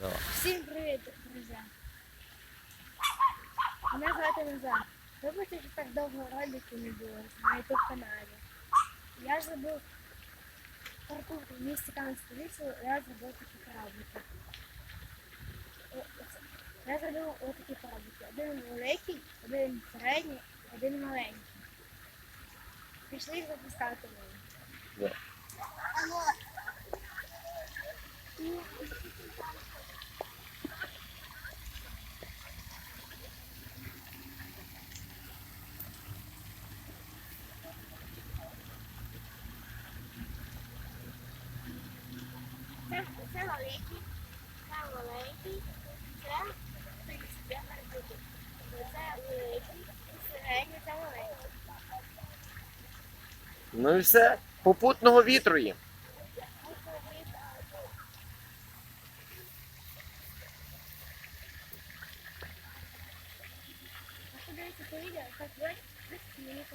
Всім привіт, друзі! Мене звати Назар. Вибачте, що так довго роликів не було на YouTube каналі. Я ж зробив паркур в місті Кам'янськ-Столицю, я зробив такі кораблики. Я зробив отакі кораблики. Один великий, один середній, один маленький. Пішли їх запускати мені. Да. Це, великий, це маленький, це це. Це великий, середній, це маленький. Ну і все. Попутного вітру їм. Подивіться це відео, мені помер.